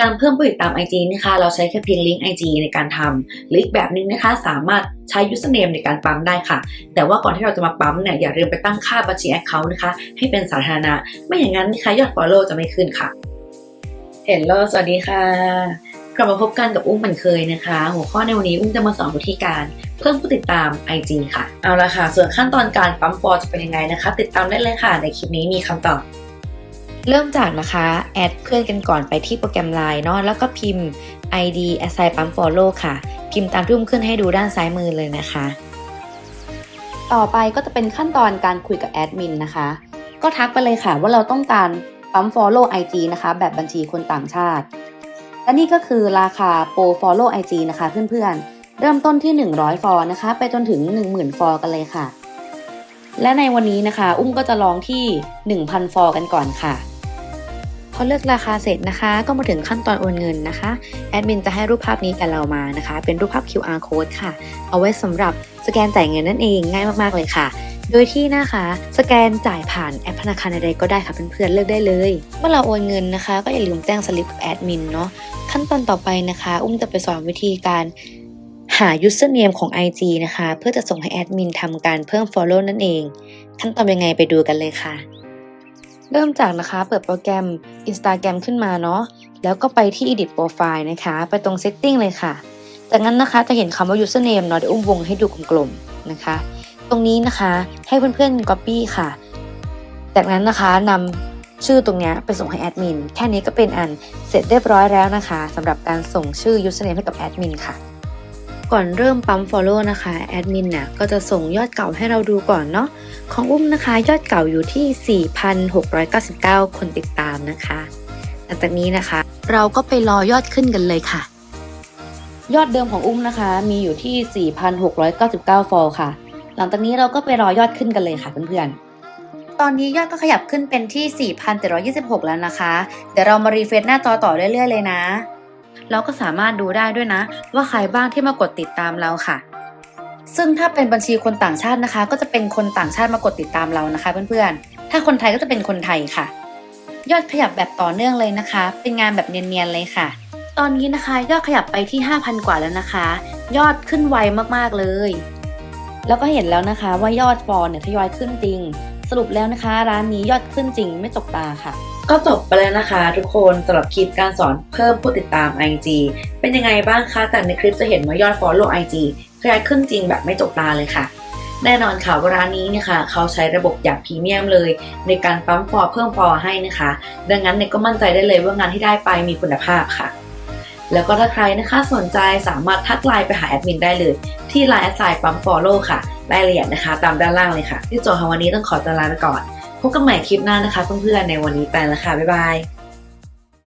การเพิ่มผู้ติดตาม IG นะคะ เราใช้แค่เพียงลิงก์ IG ในการทำหรืออีกแบบหนึงนะคะ สามารถใช้ username ในการปั๊มได้ค่ะ แต่ว่าก่อนที่เราจะมาปั๊มเนี่ยอย่าลืมไปตั้งค่าบัญชี Account นะคะ ให้เป็นสาธารณะ ไม่อย่างนั้นนะคะยอด follow จะไม่ขึ้นค่ะเห็นแล้วสวัสดีค่ะ กลับมาพบกันกับอุ้มเหมือนเคยนะคะ หัวข้อในวันนี้อุ้มจะมาสอนวิธีการเพิ่มผู้ติดตาม IG ค่ะ เอาละค่ะ ส่วนขั้นตอนการปั๊มฟอลจะเป็นยังไงนะคะ ติดตามได้เลยค่ะ ในคลิปนี้มีคำตอบ เริ่มจากนะคะแอดเพื่อนกันก่อนไปที่โปรแกรม Line เนาะแล้วก็พิมพ์ ID assign ปั๊ม follow ค่ะ พิมพ์ตามที่อุ้มขึ้นให้ดูด้านซ้ายมือเลยนะคะ ต่อไปก็จะเป็นขั้นตอนการคุยกับแอดมินนะคะ ก็ทักไปเลยค่ะว่าเราต้องการปั๊ม follow IG นะคะ แบบบัญชีคนต่างชาติ และนี่ก็คือราคาโปร follow IG นะคะเพื่อนๆ เริ่มต้นที่ 100 ฟอลนะคะ ไปจนถึง 10,000 ฟอลกันเลยค่ะ และในวันนี้นะคะ อุ้มก็จะลองที่ 1,000 ฟอลกันก่อนค่ะ อเลือกราคาเสร็จนะคะ ก็มาถึงขั้นตอนโอนเงินนะคะแอดมินจะให้รูปภาพนี้กับเรามานะคะ เป็นรูปภาพ QR code ค่ะ เอาไว้สำหรับสแกนจ่ายเงินนั่นเองง่ายมากๆเลยค่ะโดยที่นะคะสแกนจ่ายผ่านแอปธนาคารใดๆก็ได้ค่ะเพื่อนๆเลือกได้เลย เมื่อเราโอนเงินนะคะ ก็อย่าลืมแจ้งสลิปกับแอดมินเนาะขั้นตอนต่อไปนะคะ อุ้มจะไปสอนวิธีการหา username ของ IG นะคะ เพื่อจะส่งให้แอดมินทำการเพิ่ม follow นั่นเอง ขั้นตอนยังไงไปดูกันเลยค่ะ เริ่มจากนะคะเปิดโปรแกรม Instagram ขึ้นมาเนาะแล้วก็ไปที่ Edit Profile นะคะ ไปตรง Setting เลยค่ะ จากนั้นนะคะจะเห็นคำว่า Username เนาะเดี๋ยวอุ้มวงให้ดูกลมๆนะคะ ตรงนี้นะคะให้เพื่อนๆ Copy ค่ะ จากนั้นนะคะนำชื่อตรงนี้ไปส่งให้แอดมินแค่นี้ก็เป็นอันเสร็จเรียบร้อยแล้วนะคะสำหรับการส่งชื่อ Username ให้กับแอดมินค่ะ ก่อนเริ่มปั๊ม Follow นะคะแอดมินน่ะก็จะส่งยอดเก่าให้เราดูก่อนเนาะของอุ้มนะคะยอดเก่าอยู่ที่ 4,699 คนติดตามนะคะหลังจากนี้นะคะ เราก็ไปรอยอดขึ้นกันเลยค่ะ ยอดเดิมของอุ้มนะคะ มีอยู่ที่ 4,699 ฟอลค่ะ หลังจากนี้เราก็ไปรอยอดขึ้นกันเลยค่ะเพื่อนๆตอนนี้ยอดก็ขยับขึ้นเป็นที่ 4,726 แล้วนะคะ เดี๋ยวเรามารีเฟรชหน้าจอต่อเรื่อยๆเลยนะ เราก็สามารถดูได้ด้วยนะ ว่าใครบ้างที่มากดติดตามเราค่ะ ซึ่งถ้าเป็นบัญชีคนต่างชาตินะคะ ก็จะเป็นคนต่างชาติมากดติดตามเรานะคะเพื่อนๆ ถ้าคนไทยก็จะเป็นคนไทยค่ะ ยอดขยับแบบต่อเนื่องเลยนะคะ เป็นงานแบบเนียนๆเลยค่ะ ตอนนี้นะคะยอดขยับไปที่ 5,000 กว่าแล้วนะคะ ยอดขึ้นไวมากๆเลย แล้วก็เห็นแล้วนะคะว่ายอดฟอลเนี่ยทยอยขึ้นจริง สรุปแล้วนะคะ ร้านนี้ยอดขึ้นจริงไม่ตกตาค่ะ ก็จบไปแล้วนะคะทุกคนสำหรับคลิปการสอนเพิ่มผู้ติดตาม IG เป็นยังไงบ้างคะจากในคลิปจะเห็นว่ายอด follow IG ขยายขึ้นจริงแบบไม่จกตาเลยค่ะ แน่นอนค่ะว่าร้านนี้เนะคะเขาใช้ระบบอย่างพรีเมียมเลย ในการปั๊มฟอลเพิ่มฟอลให้นะคะ ดังนั้นเนี่ยก็มั่นใจได้เลยว่างานที่ได้ไปมีคุณภาพค่ะ แล้วก็ถ้าใครนะคะสนใจสามารถทักไลน์ไปหาแอดมินได้เลย ที่ไลน์แอดไซน์ปั๊ม follow ค่ะรายละเอียดนะคะ ตามด้านล่างเลยค่ะที่จทย์ของวันนี้ต้องขอตัวลาไปก่อน พบกันใหม่คลิปหน้านะคะเพื่อนๆในวันนี้ไปแล้วค่ะ บ๊ายบาย